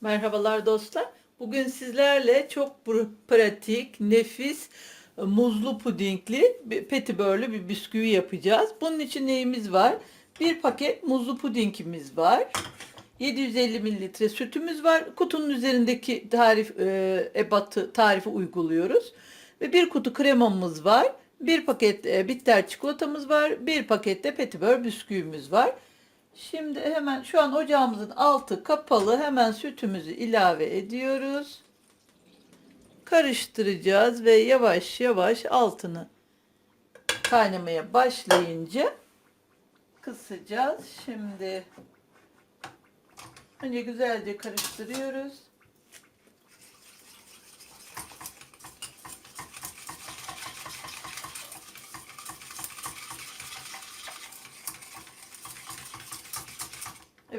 Merhabalar dostlar. Bugün sizlerle çok pr- pratik, nefis, e, muzlu pudingli, petibörlü bir bisküvi yapacağız. Bunun için neyimiz var? Bir paket muzlu pudingimiz var. 750 mililitre sütümüz var. Kutunun üzerindeki tarif e, ebatı tarifi uyguluyoruz. Ve bir kutu kremamız var. Bir paket e, bitter çikolatamız var. Bir paket de petibör bisküvimiz var. Şimdi hemen şu an ocağımızın altı kapalı. Hemen sütümüzü ilave ediyoruz. Karıştıracağız ve yavaş yavaş altını kaynamaya başlayınca kısacağız. Şimdi önce güzelce karıştırıyoruz.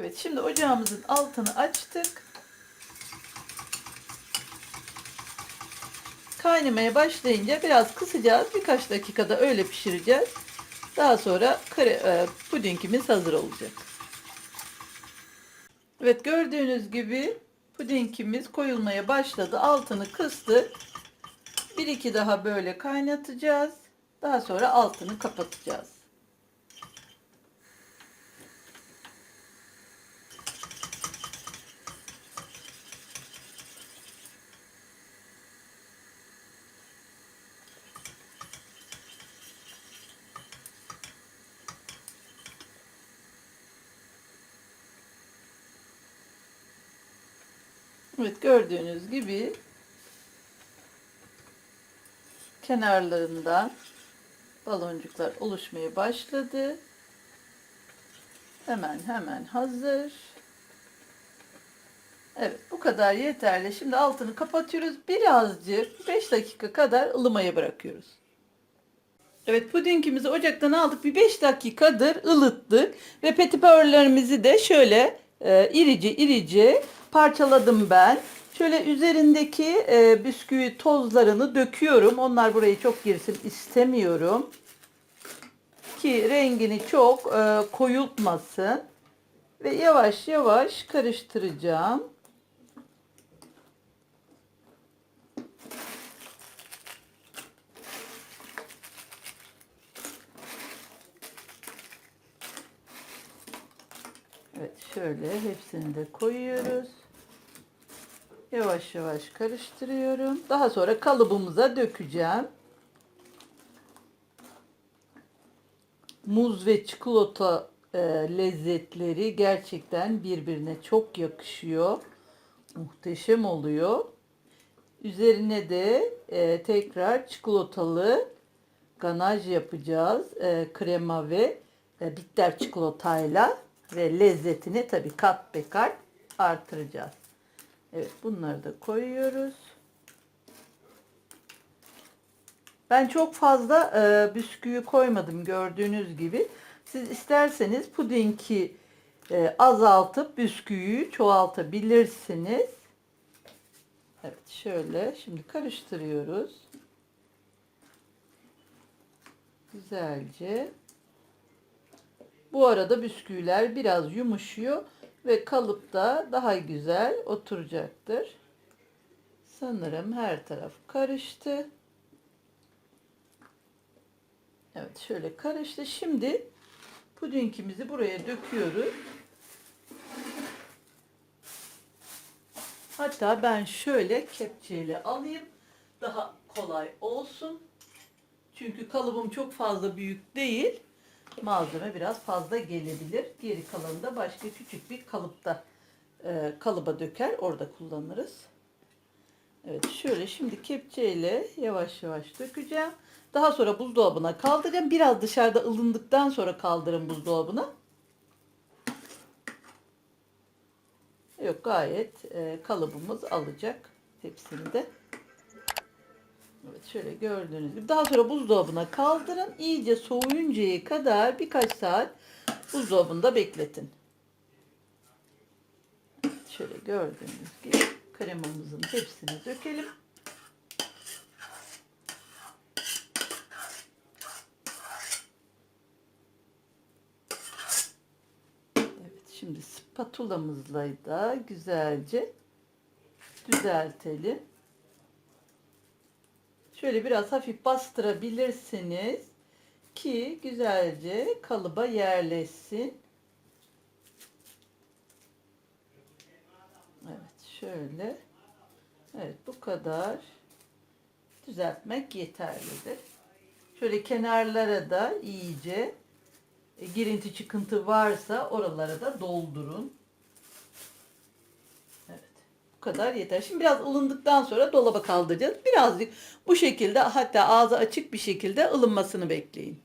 Evet şimdi ocağımızın altını açtık. Kaynamaya başlayınca biraz kısacağız. Birkaç dakikada öyle pişireceğiz. Daha sonra kare, e, pudingimiz hazır olacak. Evet gördüğünüz gibi pudingimiz koyulmaya başladı. Altını kıstık. Bir iki daha böyle kaynatacağız. Daha sonra altını kapatacağız. Evet gördüğünüz gibi kenarlarından baloncuklar oluşmaya başladı. Hemen hemen hazır. Evet bu kadar yeterli. Şimdi altını kapatıyoruz. Birazcık 5 dakika kadar ılımaya bırakıyoruz. Evet pudingimizi ocaktan aldık. Bir 5 dakikadır ılıttık. Ve petibörlerimizi de şöyle e, irice irice parçaladım ben. Şöyle üzerindeki e, bisküvi tozlarını döküyorum. Onlar burayı çok girsin istemiyorum. Ki rengini çok e, koyultmasın. Ve yavaş yavaş karıştıracağım. Evet şöyle hepsini de koyuyoruz. Yavaş yavaş karıştırıyorum. Daha sonra kalıbımıza dökeceğim. Muz ve çikolata e, lezzetleri gerçekten birbirine çok yakışıyor. Muhteşem oluyor. Üzerine de e, tekrar çikolatalı ganaj yapacağız. E, krema ve e, bitter çikolatayla ve lezzetini tabii kat be kat artıracağız. Evet bunları da koyuyoruz. Ben çok fazla e, bisküvi koymadım gördüğünüz gibi. Siz isterseniz pudingi e, azaltıp bisküviyi çoğaltabilirsiniz. Evet şöyle şimdi karıştırıyoruz. Güzelce. Bu arada bisküviler biraz yumuşuyor ve kalıpta daha güzel oturacaktır. Sanırım her taraf karıştı. Evet şöyle karıştı. Şimdi pudingimizi buraya döküyoruz. Hatta ben şöyle kepçeyle alayım. Daha kolay olsun. Çünkü kalıbım çok fazla büyük değil. Malzeme biraz fazla gelebilir. Geri kalanı da başka küçük bir kalıpta e, kalıba döker. Orada kullanırız. Evet şöyle şimdi kepçeyle yavaş yavaş dökeceğim. Daha sonra buzdolabına kaldıracağım. Biraz dışarıda ılındıktan sonra kaldırın buzdolabına. Yok gayet e, kalıbımız alacak hepsini de. Evet şöyle gördüğünüz gibi. Daha sonra buzdolabına kaldırın. İyice soğuyuncaya kadar birkaç saat buzdolabında bekletin. Şöyle gördüğünüz gibi kremamızın hepsini dökelim. Evet şimdi spatulamızla da güzelce düzeltelim. Şöyle biraz hafif bastırabilirsiniz ki güzelce kalıba yerleşsin. Evet şöyle. Evet bu kadar düzeltmek yeterlidir. Şöyle kenarlara da iyice e, girinti çıkıntı varsa oralara da doldurun. Kadar yeter. Şimdi biraz ılındıktan sonra dolaba kaldıracağız. Birazcık bu şekilde hatta ağzı açık bir şekilde ılınmasını bekleyin.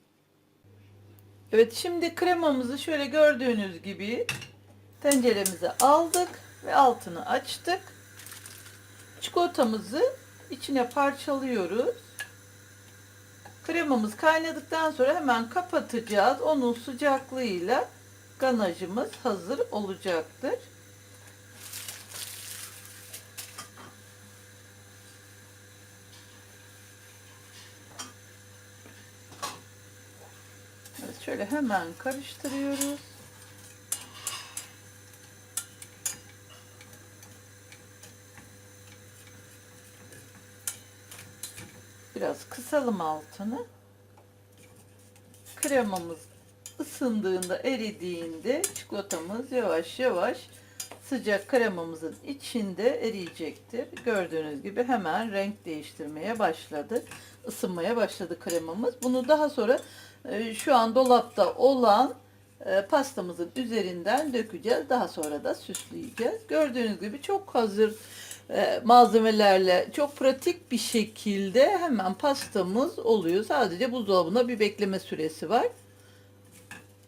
Evet şimdi kremamızı şöyle gördüğünüz gibi tenceremize aldık ve altını açtık. Çikolatamızı içine parçalıyoruz. Kremamız kaynadıktan sonra hemen kapatacağız. Onun sıcaklığıyla ganajımız hazır olacaktır. Evet, şöyle hemen karıştırıyoruz. Biraz kısalım altını. Kremamız ısındığında, eridiğinde çikolatamız yavaş yavaş sıcak kremamızın içinde eriyecektir. Gördüğünüz gibi hemen renk değiştirmeye başladı. Isınmaya başladı kremamız. Bunu daha sonra şu an dolapta olan e, pastamızın üzerinden dökeceğiz. Daha sonra da süsleyeceğiz. Gördüğünüz gibi çok hazır e, malzemelerle çok pratik bir şekilde hemen pastamız oluyor. Sadece buzdolabında bir bekleme süresi var.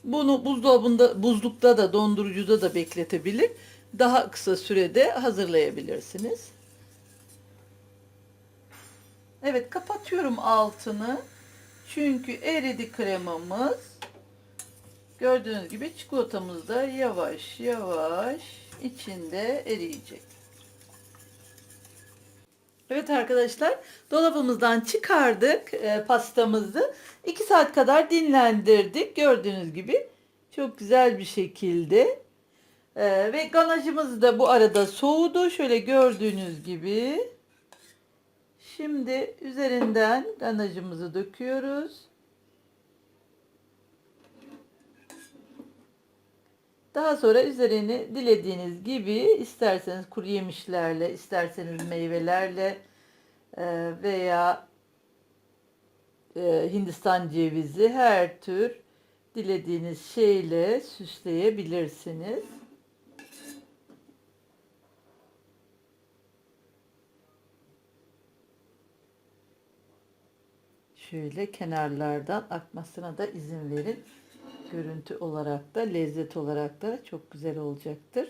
Bunu buzdolabında, buzlukta da dondurucuda da bekletebilir. Daha kısa sürede hazırlayabilirsiniz. Evet kapatıyorum altını. Çünkü eridi kremamız. Gördüğünüz gibi çikolatamız da yavaş yavaş içinde eriyecek. Evet arkadaşlar dolabımızdan çıkardık e, pastamızı. 2 saat kadar dinlendirdik. Gördüğünüz gibi çok güzel bir şekilde. E, ve ganajımız da bu arada soğudu. Şöyle gördüğünüz gibi. Şimdi üzerinden ganajımızı döküyoruz. Daha sonra üzerini dilediğiniz gibi isterseniz kuru yemişlerle, isterseniz meyvelerle e, veya e, Hindistan cevizi her tür dilediğiniz şeyle süsleyebilirsiniz. Şöyle kenarlardan akmasına da izin verin. Görüntü olarak da lezzet olarak da çok güzel olacaktır.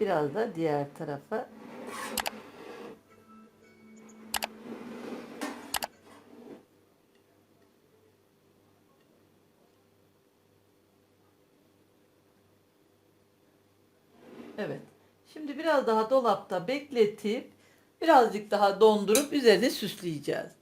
Biraz da diğer tarafa dolapta bekletip birazcık daha dondurup üzerine süsleyeceğiz.